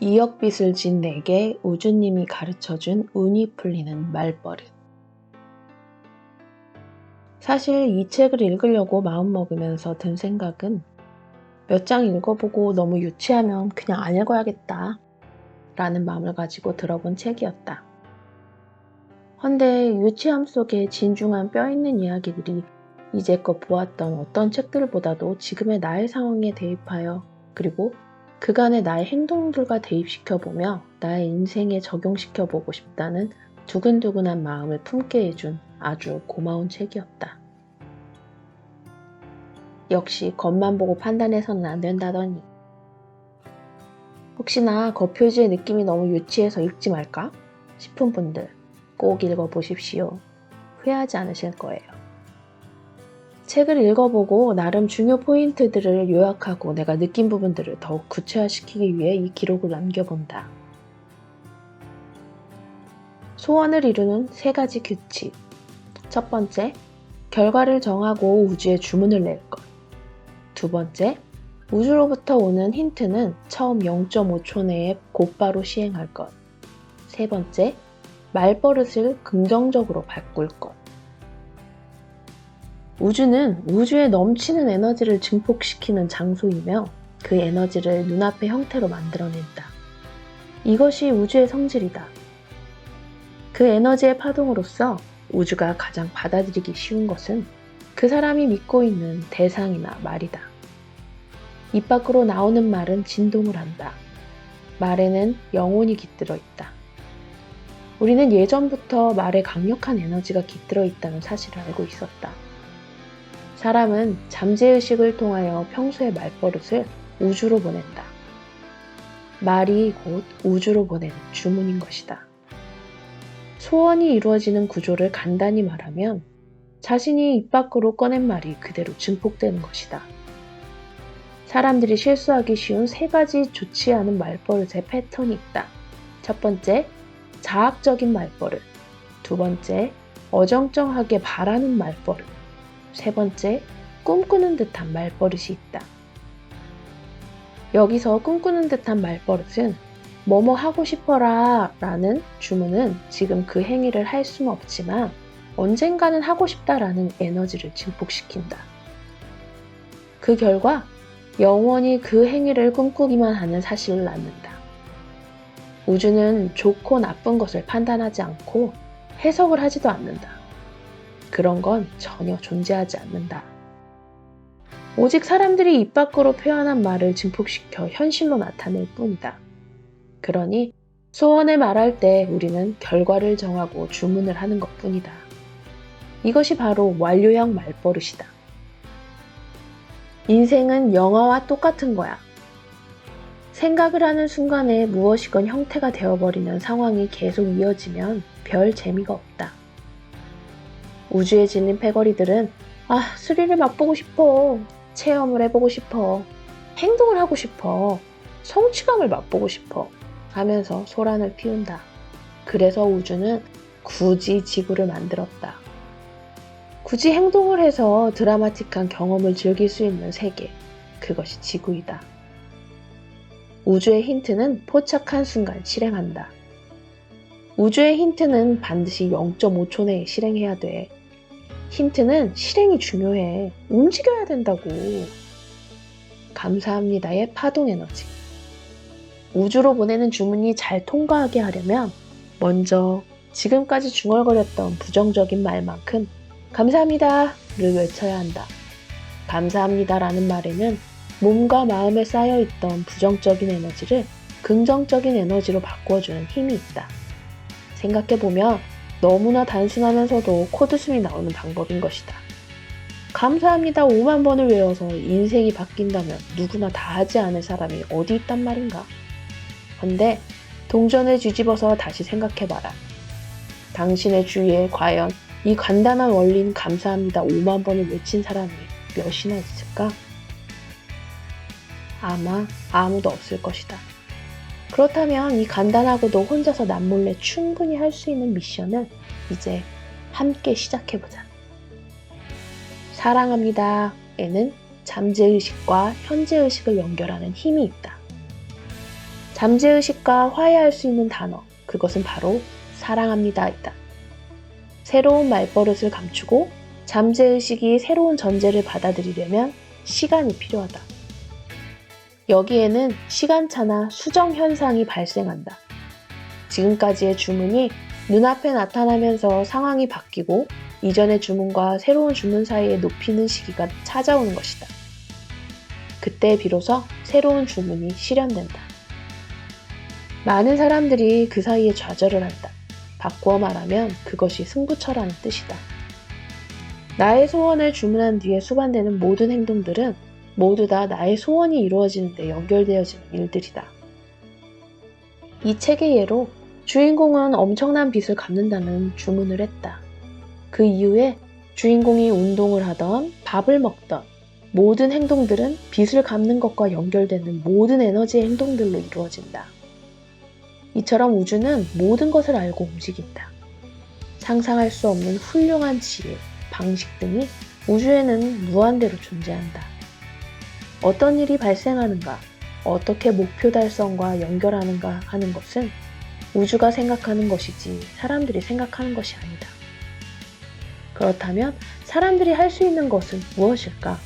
2억 빚을 진 내게 우주님이 가르쳐준 운이 풀리는 말버릇. 사실 이 책을 읽으려고 마음먹으면서 든 생각은 몇 장 읽어보고 너무 유치하면 그냥 안 읽어야겠다 라는 마음을 가지고 들어본 책이었다. 헌데 유치함 속에 진중한 뼈 있는 이야기들이 이제껏 보았던 어떤 책들보다도 지금의 나의 상황에 대입하여 그리고 그간의 나의 행동들과 대입시켜보며 나의 인생에 적용시켜보고 싶다는 두근두근한 마음을 품게 해준 아주 고마운 책이었다. 역시 겉만 보고 판단해서는 안 된다더니. 혹시나 겉표지의 느낌이 너무 유치해서 읽지 말까 싶은 분들 꼭 읽어보십시오. 후회하지 않으실 거예요. 책을 읽어보고 나름 중요 포인트들을 요약하고 내가 느낀 부분들을 더욱 구체화시키기 위해 이 기록을 남겨본다. 소원을 이루는 세 가지 규칙. 첫 번째, 결과를 정하고 우주에 주문을 낼 것. 두 번째, 우주로부터 오는 힌트는 처음 0.5초 내에 곧바로 시행할 것. 세 번째, 말버릇을 긍정적으로 바꿀 것. 우주는 우주에 넘치는 에너지를 증폭시키는 장소이며 그 에너지를 눈앞의 형태로 만들어낸다. 이것이 우주의 성질이다. 그 에너지의 파동으로서 우주가 가장 받아들이기 쉬운 것은 그 사람이 믿고 있는 대상이나 말이다. 입 밖으로 나오는 말은 진동을 한다. 말에는 영혼이 깃들어 있다. 우리는 예전부터 말에 강력한 에너지가 깃들어 있다는 사실을 알고 있었다. 사람은 잠재의식을 통하여 평소의 말버릇을 우주로 보낸다. 말이 곧 우주로 보내는 주문인 것이다. 소원이 이루어지는 구조를 간단히 말하면 자신이 입 밖으로 꺼낸 말이 그대로 증폭되는 것이다. 사람들이 실수하기 쉬운 세 가지 좋지 않은 말버릇의 패턴이 있다. 첫 번째, 자학적인 말버릇. 두 번째, 어정쩡하게 바라는 말버릇. 세 번째, 꿈꾸는 듯한 말버릇이 있다. 여기서 꿈꾸는 듯한 말버릇은 뭐뭐 하고 싶어라 라는 주문은 지금 그 행위를 할 수는 없지만 언젠가는 하고 싶다라는 에너지를 증폭시킨다. 그 결과 영원히 그 행위를 꿈꾸기만 하는 사실을 낳는다. 우주는 좋고 나쁜 것을 판단하지 않고 해석을 하지도 않는다. 그런 건 전혀 존재하지 않는다. 오직 사람들이 입 밖으로 표현한 말을 증폭시켜 현실로 나타낼 뿐이다. 그러니 소원을 말할 때 우리는 결과를 정하고 주문을 하는 것 뿐이다. 이것이 바로 완료형 말버릇이다. 인생은 영화와 똑같은 거야. 생각을 하는 순간에 무엇이건 형태가 되어버리는 상황이 계속 이어지면 별 재미가 없다. 우주에 질린 패거리들은 아, 스릴을 맛보고 싶어. 체험을 해보고 싶어. 행동을 하고 싶어. 성취감을 맛보고 싶어. 하면서 소란을 피운다. 그래서 우주는 굳이 지구를 만들었다. 굳이 행동을 해서 드라마틱한 경험을 즐길 수 있는 세계. 그것이 지구이다. 우주의 힌트는 포착한 순간 실행한다. 우주의 힌트는 반드시 0.5초 내에 실행해야 돼. 힌트는 실행이 중요해. 움직여야 된다고. 감사합니다의 파동 에너지. 우주로 보내는 주문이 잘 통과하게 하려면 먼저 지금까지 중얼거렸던 부정적인 말만큼 감사합니다를 외쳐야 한다. 감사합니다라는 말에는 몸과 마음에 쌓여있던 부정적인 에너지를 긍정적인 에너지로 바꾸어주는 힘이 있다. 생각해보면 너무나 단순하면서도 코드숨이 나오는 방법인 것이다. 감사합니다 5만 번을 외워서 인생이 바뀐다면 누구나 다 하지 않을 사람이 어디 있단 말인가? 근데 동전을 뒤집어서 다시 생각해봐라. 당신의 주위에 과연 이 간단한 원리인 감사합니다 5만 번을 외친 사람이 몇이나 있을까? 아마 아무도 없을 것이다. 그렇다면 이 간단하고도 혼자서 남몰래 충분히 할 수 있는 미션을 이제 함께 시작해보자. 사랑합니다. 에는 잠재의식과 현재의식을 연결하는 힘이 있다. 잠재의식과 화해할 수 있는 단어, 그것은 바로 사랑합니다이다. 새로운 말버릇을 감추고 잠재의식이 새로운 전제를 받아들이려면 시간이 필요하다. 여기에는 시간차나 수정 현상이 발생한다. 지금까지의 주문이 눈앞에 나타나면서 상황이 바뀌고 이전의 주문과 새로운 주문 사이에 높이는 시기가 찾아오는 것이다. 그때 비로소 새로운 주문이 실현된다. 많은 사람들이 그 사이에 좌절을 한다. 바꾸어 말하면 그것이 승부처라는 뜻이다. 나의 소원을 주문한 뒤에 수반되는 모든 행동들은 모두 다 나의 소원이 이루어지는데 연결되어지는 일들이다. 이 책의 예로 주인공은 엄청난 빚을 갚는다는 주문을 했다. 그 이후에 주인공이 운동을 하던 밥을 먹던 모든 행동들은 빚을 갚는 것과 연결되는 모든 에너지의 행동들로 이루어진다. 이처럼 우주는 모든 것을 알고 움직인다. 상상할 수 없는 훌륭한 지혜, 방식 등이 우주에는 무한대로 존재한다. 어떤 일이 발생하는가, 어떻게 목표 달성과 연결하는가 하는 것은 우주가 생각하는 것이지 사람들이 생각하는 것이 아니다. 그렇다면 사람들이 할 수 있는 것은 무엇일까?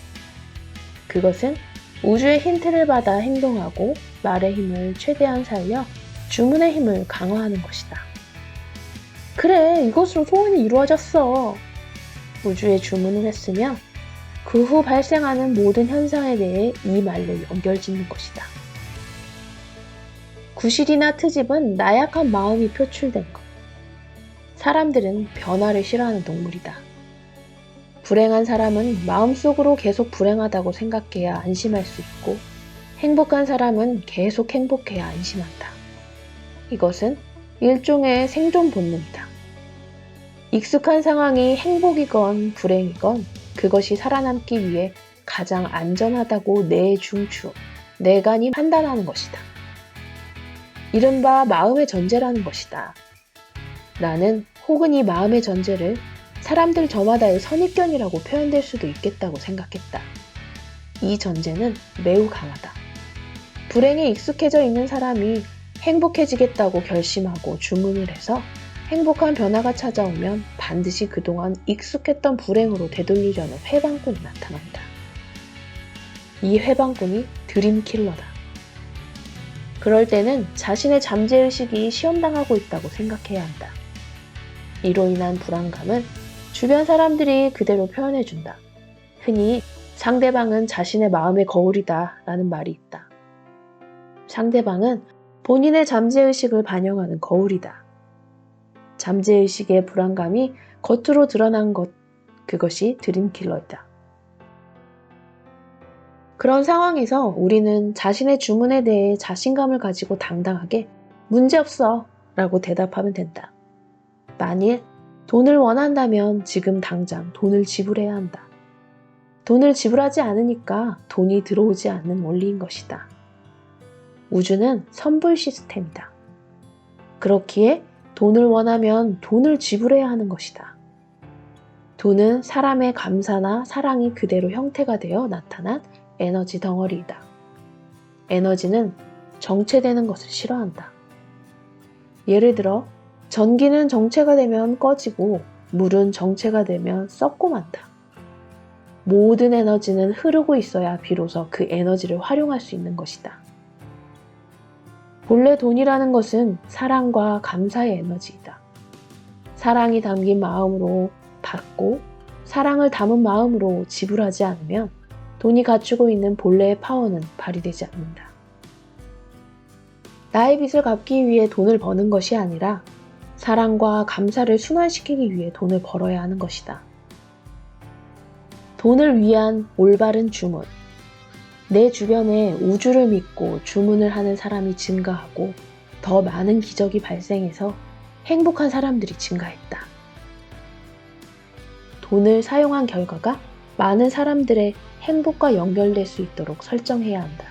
그것은 우주의 힌트를 받아 행동하고 말의 힘을 최대한 살려 주문의 힘을 강화하는 것이다. 그래, 이것으로 소원이 이루어졌어. 우주에 주문을 했으며 그 후 발생하는 모든 현상에 대해 이 말로 연결짓는 것이다. 구실이나 트집은 나약한 마음이 표출된 것. 사람들은 변화를 싫어하는 동물이다. 불행한 사람은 마음속으로 계속 불행하다고 생각해야 안심할 수 있고, 행복한 사람은 계속 행복해야 안심한다. 이것은 일종의 생존 본능이다. 익숙한 상황이 행복이건 불행이건 그것이 살아남기 위해 가장 안전하다고 내 중추, 내간이 판단하는 것이다. 이른바 마음의 전제라는 것이다. 나는 혹은 이 마음의 전제를 사람들 저마다의 선입견이라고 표현될 수도 있겠다고 생각했다. 이 전제는 매우 강하다. 불행에 익숙해져 있는 사람이 행복해지겠다고 결심하고 주문을 해서 행복한 변화가 찾아오면 반드시 그동안 익숙했던 불행으로 되돌리려는 회방꾼이 나타난다. 이 회방꾼이 드림킬러다. 그럴 때는 자신의 잠재의식이 시험당하고 있다고 생각해야 한다. 이로 인한 불안감은 주변 사람들이 그대로 표현해준다. 흔히 상대방은 자신의 마음의 거울이다 라는 말이 있다. 상대방은 본인의 잠재의식을 반영하는 거울이다. 잠재의식의 불안감이 겉으로 드러난 것, 그것이 드림킬러이다. 그런 상황에서 우리는 자신의 주문에 대해 자신감을 가지고 당당하게 문제없어 라고 대답하면 된다. 만일 돈을 원한다면 지금 당장 돈을 지불해야 한다. 돈을 지불하지 않으니까 돈이 들어오지 않는 원리인 것이다. 우주는 선불 시스템이다. 그렇기에 돈을 원하면 돈을 지불해야 하는 것이다. 돈은 사람의 감사나 사랑이 그대로 형태가 되어 나타난 에너지 덩어리이다. 에너지는 정체되는 것을 싫어한다. 예를 들어, 전기는 정체가 되면 꺼지고 물은 정체가 되면 썩고 만다. 모든 에너지는 흐르고 있어야 비로소 그 에너지를 활용할 수 있는 것이다. 본래 돈이라는 것은 사랑과 감사의 에너지이다. 사랑이 담긴 마음으로 받고 사랑을 담은 마음으로 지불하지 않으면 돈이 갖추고 있는 본래의 파워는 발휘되지 않는다. 나의 빚을 갚기 위해 돈을 버는 것이 아니라 사랑과 감사를 순환시키기 위해 돈을 벌어야 하는 것이다. 돈을 위한 올바른 주문. 내 주변에 우주를 믿고 주문을 하는 사람이 증가하고 더 많은 기적이 발생해서 행복한 사람들이 증가했다. 돈을 사용한 결과가 많은 사람들의 행복과 연결될 수 있도록 설정해야 한다.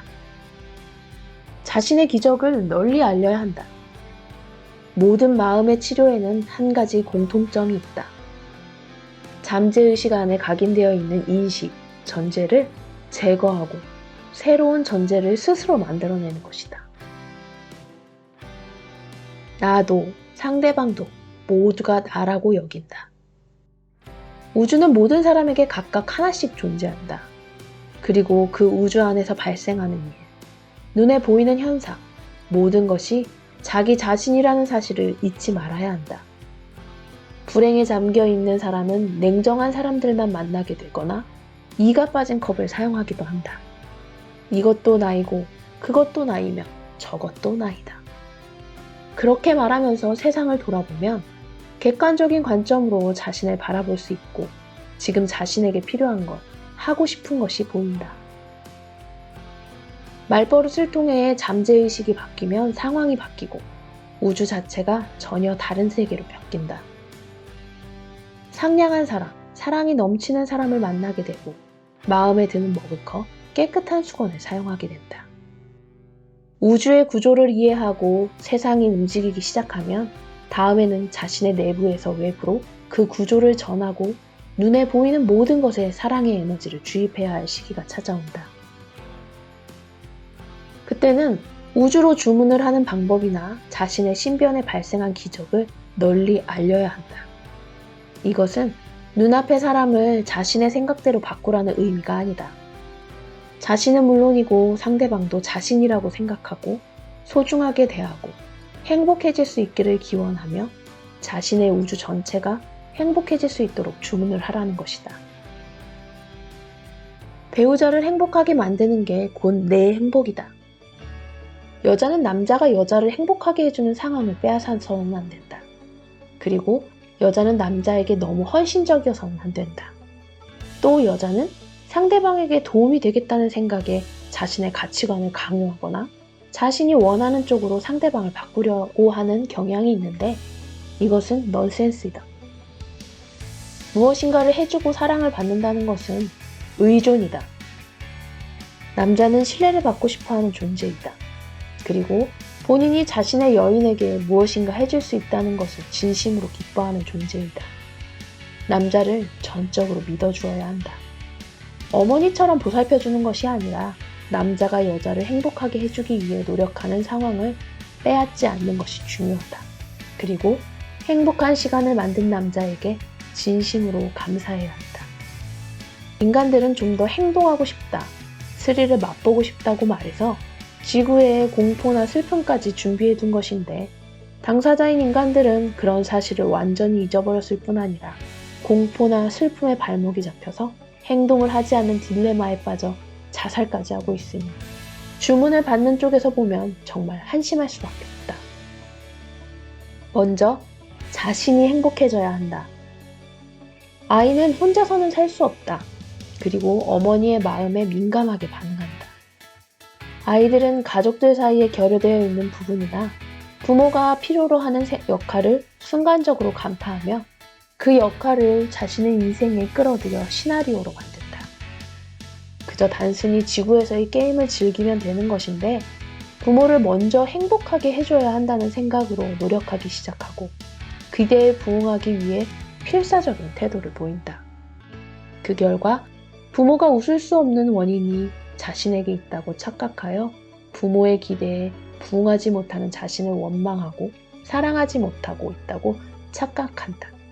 자신의 기적을 널리 알려야 한다. 모든 마음의 치료에는 한 가지 공통점이 있다. 잠재의식 안에 각인되어 있는 인식, 전제를 제거하고 새로운 전제를 스스로 만들어내는 것이다. 나도 상대방도 모두가 나라고 여긴다. 우주는 모든 사람에게 각각 하나씩 존재한다. 그리고 그 우주 안에서 발생하는 일, 눈에 보이는 현상, 모든 것이 자기 자신이라는 사실을 잊지 말아야 한다. 불행에 잠겨 있는 사람은 냉정한 사람들만 만나게 되거나 이가 빠진 컵을 사용하기도 한다. 이것도 나이고 그것도 나이며 저것도 나이다. 그렇게 말하면서 세상을 돌아보면 객관적인 관점으로 자신을 바라볼 수 있고 지금 자신에게 필요한 것, 하고 싶은 것이 보인다. 말버릇을 통해 잠재의식이 바뀌면 상황이 바뀌고 우주 자체가 전혀 다른 세계로 바뀐다. 상냥한 사람, 사랑이 넘치는 사람을 만나게 되고 마음에 드는 머글컵, 깨끗한 수건을 사용하게 된다. 우주의 구조를 이해하고 세상이 움직이기 시작하면 다음에는 자신의 내부에서 외부로 그 구조를 전하고 눈에 보이는 모든 것에 사랑의 에너지를 주입해야 할 시기가 찾아온다. 그때는 우주로 주문을 하는 방법이나 자신의 신변에 발생한 기적을 널리 알려야 한다. 이것은 눈앞의 사람을 자신의 생각대로 바꾸라는 의미가 아니다. 자신은 물론이고 상대방도 자신이라고 생각하고 소중하게 대하고 행복해질 수 있기를 기원하며 자신의 우주 전체가 행복해질 수 있도록 주문을 하라는 것이다. 배우자를 행복하게 만드는 게 곧 내 행복이다. 여자는 남자가 여자를 행복하게 해주는 상황을 빼앗아서는 안 된다. 그리고 여자는 남자에게 너무 헌신적이어서는 안 된다. 또 여자는 상대방에게 도움이 되겠다는 생각에 자신의 가치관을 강요하거나 자신이 원하는 쪽으로 상대방을 바꾸려고 하는 경향이 있는데 이것은 넌센스이다. 무엇인가를 해주고 사랑을 받는다는 것은 의존이다. 남자는 신뢰를 받고 싶어 하는 존재이다. 그리고 본인이 자신의 여인에게 무엇인가 해줄 수 있다는 것을 진심으로 기뻐하는 존재이다. 남자를 전적으로 믿어주어야 한다. 어머니처럼 보살펴주는 것이 아니라 남자가 여자를 행복하게 해주기 위해 노력하는 상황을 빼앗지 않는 것이 중요하다. 그리고 행복한 시간을 만든 남자에게 진심으로 감사해야 한다. 인간들은 좀 더 행동하고 싶다, 스릴을 맛보고 싶다고 말해서 지구에 공포나 슬픔까지 준비해 둔 것인데 당사자인 인간들은 그런 사실을 완전히 잊어버렸을 뿐 아니라 공포나 슬픔의 발목이 잡혀서 행동을 하지 않는 딜레마에 빠져 자살까지 하고 있으니 주문을 받는 쪽에서 보면 정말 한심할 수밖에 없다. 먼저 자신이 행복해져야 한다. 아이는 혼자서는 살 수 없다. 그리고 어머니의 마음에 민감하게 반응한다. 아이들은 가족들 사이에 결여되어 있는 부분이나 부모가 필요로 하는 역할을 순간적으로 간파하며 그 역할을 자신의 인생에 끌어들여 시나리오로 만든다. 그저 단순히 지구에서의 게임을 즐기면 되는 것인데 부모를 먼저 행복하게 해줘야 한다는 생각으로 노력하기 시작하고 기대에 부응하기 위해 필사적인 태도를 보인다. 그 결과 부모가 웃을 수 없는 원인이 자신에게 있다고 착각하여 부모의 기대에 부응하지 못하는 자신을 원망하고 사랑하지 못하고 있다고 착각한다.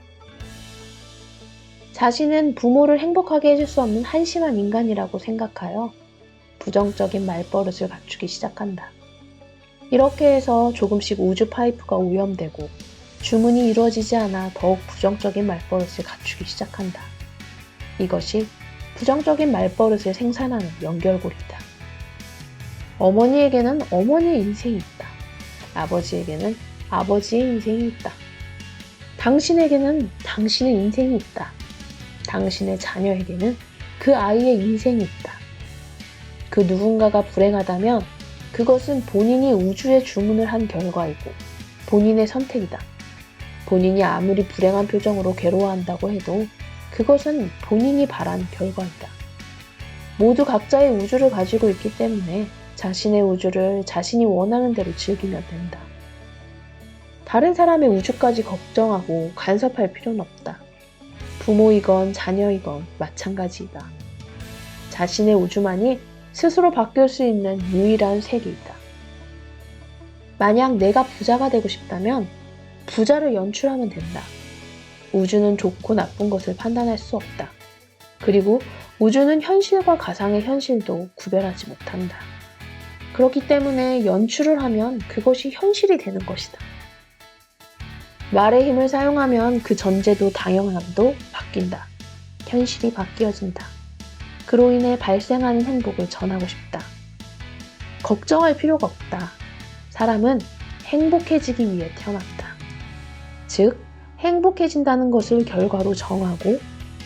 자신은 부모를 행복하게 해줄 수 없는 한심한 인간이라고 생각하여 부정적인 말버릇을 갖추기 시작한다. 이렇게 해서 조금씩 우주 파이프가 오염되고 주문이 이루어지지 않아 더욱 부정적인 말버릇을 갖추기 시작한다. 이것이 부정적인 말버릇을 생산하는 연결고리다. 어머니에게는 어머니의 인생이 있다. 아버지에게는 아버지의 인생이 있다. 당신에게는 당신의 인생이 있다. 당신의 자녀에게는 그 아이의 인생이 있다. 그 누군가가 불행하다면 그것은 본인이 우주에 주문을 한 결과이고 본인의 선택이다. 본인이 아무리 불행한 표정으로 괴로워한다고 해도 그것은 본인이 바란 결과이다. 모두 각자의 우주를 가지고 있기 때문에 자신의 우주를 자신이 원하는 대로 즐기면 된다. 다른 사람의 우주까지 걱정하고 간섭할 필요는 없다. 부모이건 자녀이건 마찬가지이다. 자신의 우주만이 스스로 바뀔 수 있는 유일한 세계이다. 만약 내가 부자가 되고 싶다면 부자를 연출하면 된다. 우주는 좋고 나쁜 것을 판단할 수 없다. 그리고 우주는 현실과 가상의 현실도 구별하지 못한다. 그렇기 때문에 연출을 하면 그것이 현실이 되는 것이다. 말의 힘을 사용하면 그 전제도 당연함도 바뀐다. 현실이 바뀌어진다. 그로 인해 발생하는 행복을 전하고 싶다. 걱정할 필요가 없다. 사람은 행복해지기 위해 태어났다. 즉, 행복해진다는 것을 결과로 정하고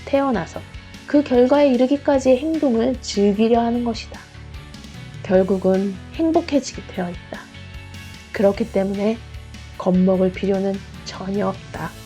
태어나서 그 결과에 이르기까지의 행동을 즐기려 하는 것이다. 결국은 행복해지게 되어 있다. 그렇기 때문에 겁먹을 필요는 전혀 없다.